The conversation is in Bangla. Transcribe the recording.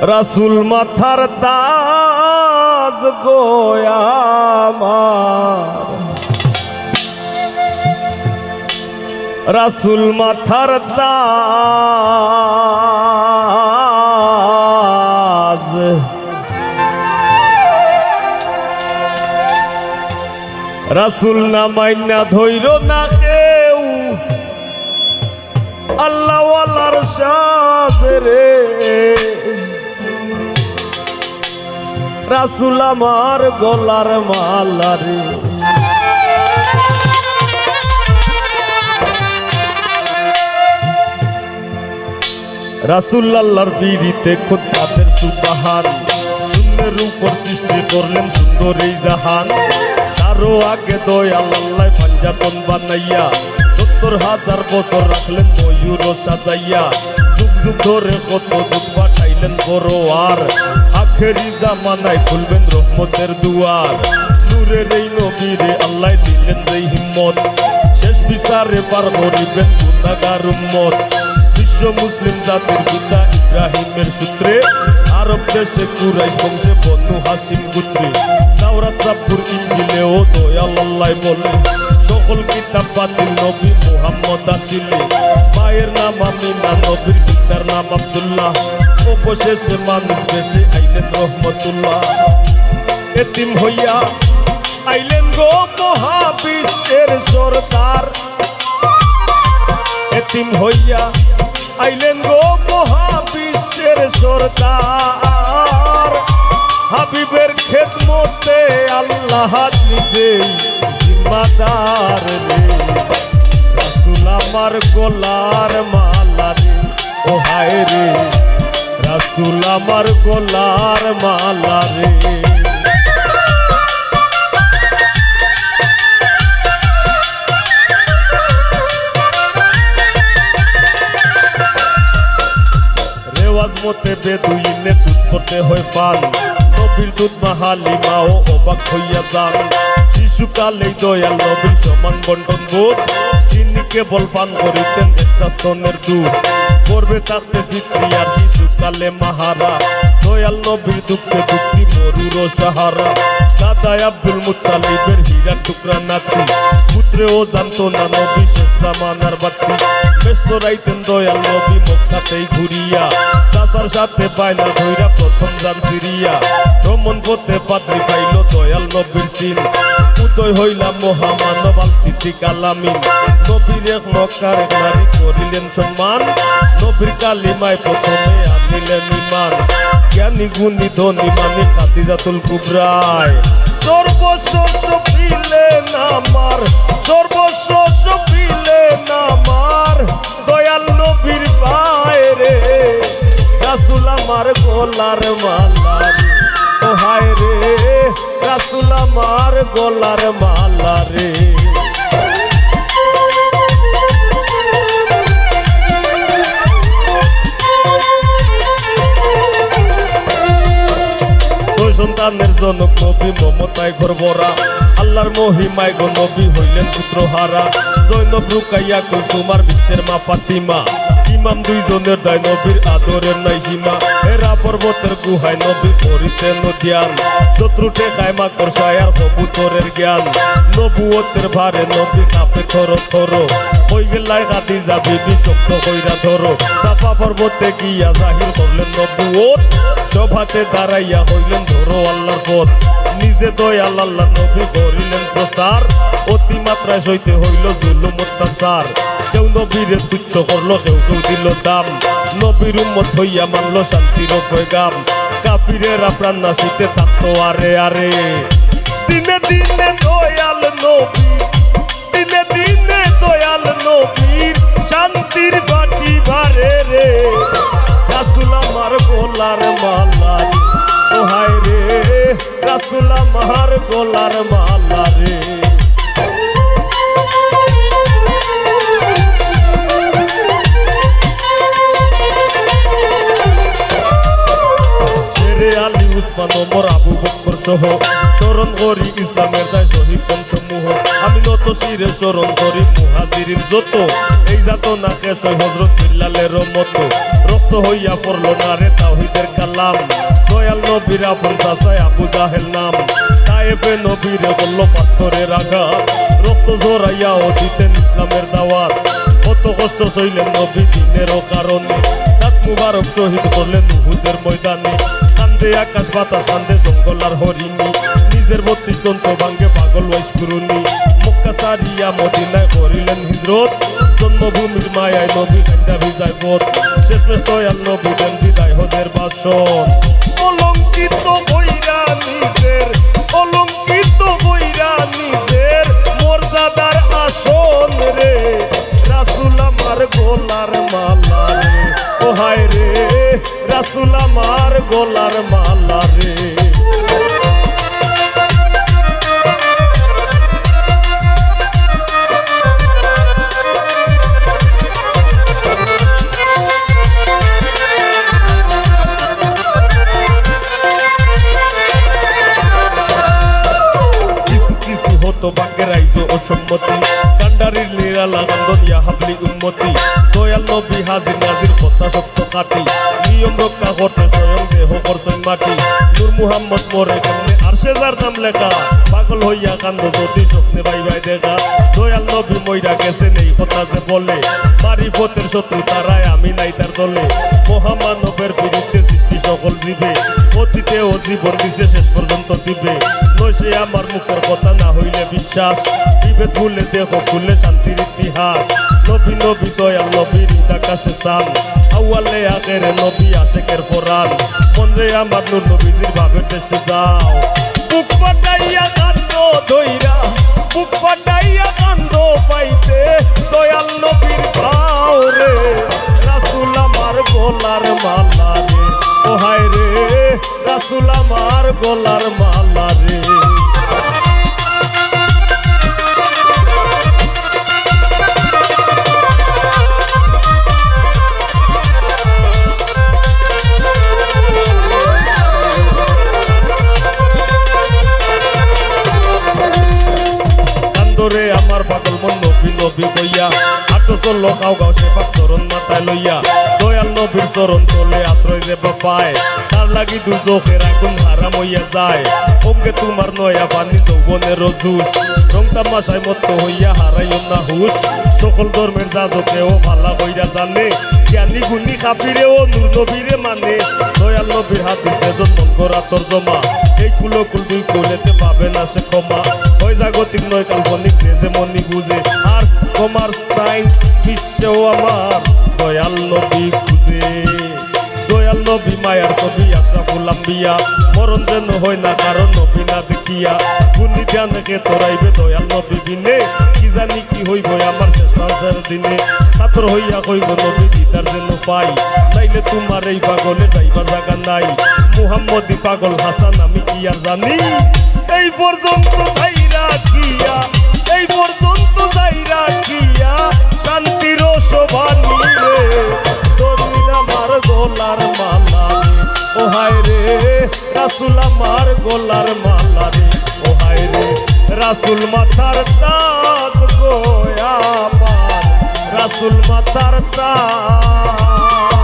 রাসুল মাথার তাজ গোয়ামার রাসুল মাথার তাজ। রাসুল না মাইনা ধৈর না কেউ। আল্লাহওয়ালার সাথে রে রাসুল আমার গলার মালা রে। রাসুল্লাহর পিড়িতে খোদ তাদের সুবাহান। শূন্যের উপর সৃষ্টি করলেন সুন্দর এই জাহান। তারও আগে দয়াল আল্লাহ পাঞ্জাতন বানাইয়া, সত্তর হাজার বছর রাখলেন ময়ূর সাজাইয়া, যুগ যুগ ধরে কত দুঃখ পাঠাইলেন বড় আর আখেরি জামানায় খুলবেন রহমতের দুয়ার। নূরের এই নবীরে আল্লাহ দিলেন যেই হিম্মত। শেষ বিচারে পার করিবেন গুন্দাগার উম্মত। বিশ্ব মুসলিম জাতির পিতা ইব্রাহিমের সূত্রে, আরব দেশে কুরাইশ বংশে বনু হাসিম গুত্রে তাওরাত জাবুর ইঞ্জিলে ও দয়াল আল্লাহ বলে, সকল কিতাব বাতিল নবী মুহাম্মদ আসিলে। মায়ের নাম আমিনা, নবীর পিতার নাম আব্দুল্লাহ। অবশেষে মানুষ বেশি আইলেন রহমতুল্লাহ। এতিম হইয়া আইলেন গো মহাবিশ্বের সরদার এতিম হইয়া আইলেন গো মহাবিশ্বের সরদার হাবিবের খেদমতে আল্লাহ নিজেই জিম্মাদার রে। রাসুল আমার গোলার মালা রে। ও হায় রে। রাসুল আমার গোলার মালা রে। মতে বেদুইনে দুধ করতে হয় পান। নবীর দুধ মাহালি মাও অবাক হইয়া যান। শিশুকালেই দয়াল নবীর সমান বন্টন তিনি কেবল পান করিতেন একটা স্তনের দুধ। করবে তাতে আর শিশুকালে মাহারা, দয়াল নবীর দুঃখে দুঃখী মরুর সাহারা। দাদাই আব্দুল মুতালিবের হীরার টুকরা নাতি ও জানতো না নবী শেষ জামানার বাতি। ব্যস্ত রাইতেন দয়াল নবী মক্কাতেই ঘুরিয়া, চাচার সাথে পায়না ধইরা প্রথম যান ফিরিয়া। ভ্রমণ পথে পাত্রী পাইল দয়াল নবীর সিন। উদয় হইলাম মহামানব আল সিদ্দিক আলামিন নবীর এক মক্কার এক নারী করিলেন সম্মান। নবীর কালিমায় প্রথমে আনিলেন ইমান জ্ঞানী গুণী ধনী মানে খাদিজাতুল কুবরায়। সর্বস্ব সপিলেন আমার সর্বস্ব সপিলেন আমার দয়াল নবীর বাইরে রাসুল আমার গোলার মালার ও হায় রে, রাসুল আমার গোলার মালা রে। সন্তানের জনক নবী মমতায় ঘর ভরা। আল্লাহর মহিমায় গো নবী হইলেন পুত্র হারা জৈনব রুকাইয়া কুলসুমার বিশ্বের মা ফাতিমা। ইমাম দুইজনের দায় নবীর আদরের নাই সীমা। এরা পর্বতের গুহায় নবী পরিতেন ধ্যান শত্রু টেকায় মা করসায়ার কবুতরের জ্ঞান। নবুয়তের ভারে নবী কাপে থর থর। হই গেলাই গাদি যাবি বিচক্র হইরা ধরো। চাপা পর্বতে গিয়া জাহির করলেন নবুয়ত। সভাতে দাঁড়াইয়া হইলেন ধরো আল্লাহর পথ। নিজে দয়াল আল্লাহ নবী করিলেন প্রচার। অতিমাত্রায় সইতে হইল জুলুম অত্যাচার। কেউ নবীরে তুচ্ছ করল, কেউ কেউ দিল দাম। নবীর উম্মত হইয়া মানলো শান্তির গাম কাফিরেরা প্রাণ নাশিতে থাকতো আরে আরে। দিনে দিনে দয়াল নবী আমার গোলার মালা আমি যত। কাল্লা দয়াল নবীর আপন চাচায় আবু জাহেল নাম। তায়েবে নবীরে বলল, পাথরের আঘাত। রক্ত জোরাইয়াও দিতেন ইসলামের দাওয়াত। কত কষ্ট সইলেন নবী দিনেরও কারণে। দাঁত মুবারক শহীদ করলেন উহুদের ময়দানে। কান্দে আকাশ বাতাস, কান্দে জঙ্গল আর হরিণী। নিজের বত্রিশ দন্ত ভাঙ্গে পাগল ওয়াইস করুনি মক্কা সারিয়া মদিনায় করিলেন হিজরত। জন্মভূমির মায়ায় নবী কান্দা ভিজায় বোধ। শেষ দয়াল নবী দেন বিদায় হজের বাসন বাকের আইজো অসম্মতি। কান্ডারির নিরালা কান্দনিয়া হাবলি উন্মতি। দয়াল নবী হাজির নাজির কথা সত্য কাটি। নিয়ম রক্ষা করতে স্বয়ং দেহ করছেন মাটি। নূর মুহাম্মদ মোরে কেমনে আর সেজার নাম লেখা। পাগল হইয়া কান্দ যদি স্বপ্নে বাই বাই দেখা। দয়াল নবী মইরা গেছেন এই কথা যে বলে। বাড়ি পথের শত্রু তারাই, আমি নাই তার দলে। ও জীবন পর্যন্ত দিবে। সে আমার মুখের কথা না হইলে বিশ্বাস বিভেদ ভুলে দেহ, খুলে শান্তির ইতিহাস। নবী নবী দয়াল নবীর আকাশে সান আউয়ালে আগের নবী আশেকের ফোরান। মন আমার নূর নবীজির ভাবে দেশে যাও। বুক কান্দ দইরা, বুক কান্দ পাইতে দয়াল নবীর ভাও রে রাসুল আমার গোলার মালা রে রে। রাসুল আমার গোলার মালা রে। আমার পাগল মন নবী চলল গাও সে পাক চরণ মাথায় লইয়া। দয়াল নবীর চরণ তলে আশ্রয় দেব পায়। তার লাগি দুজোখের আগুন হারাম হইয়া যায়। ওমকে তোমার নয়া পানি যৌবনের জুস রং তামাশায় মত হইয়া হারাইও না হুশ। সকল ধর্মের যাজকেও ভালা হইয়া জানে। জ্ঞানী গুণী কাফিরেও নূর নবীরে মানে। দয়াল নবীর হাত দিছে জন্ম করা তোর জমা এই কুলো কুল দুই কুলেতে পাবে না সে ক্ষমা। হয় জাগতিক নয় কাল্পনিক যে যেমনই বুঝে। আর কমার্স সায়েন্স বিশ্বেও আমার দয়াল নবী খুঁজে। দয়াল নবী মায়ার ছবি আশরাফুল আম্বিয়া মরণ যেন হয় না, কারণ নবী না দেখিয়া। গুণি ধ্যানকে তোরাইবে দয়াল নবী দিনে? কি জানি কি হইব আমার শেষ রাতের দিনে? ছাত্র হইয়া কইব নবী দিদার যেন পাই। নাইলে তোমার এই পাগলে যাইবার জায়গা নাই। মুহাম্মদি পাগল হাসান, আমি কি আর জানি? এই পর্যন্ত যাই রাখিয়া এই পর্যন্ত যাই রাখিয়া শান্তির শোভানি রে দলিল আমার গোলার মালা ও হায় রে, রাসুল আমার গোলার মালা রে। ও হায় রে, রাসুল মাথার তাজ গোয়া রাসুল মাথার তাজ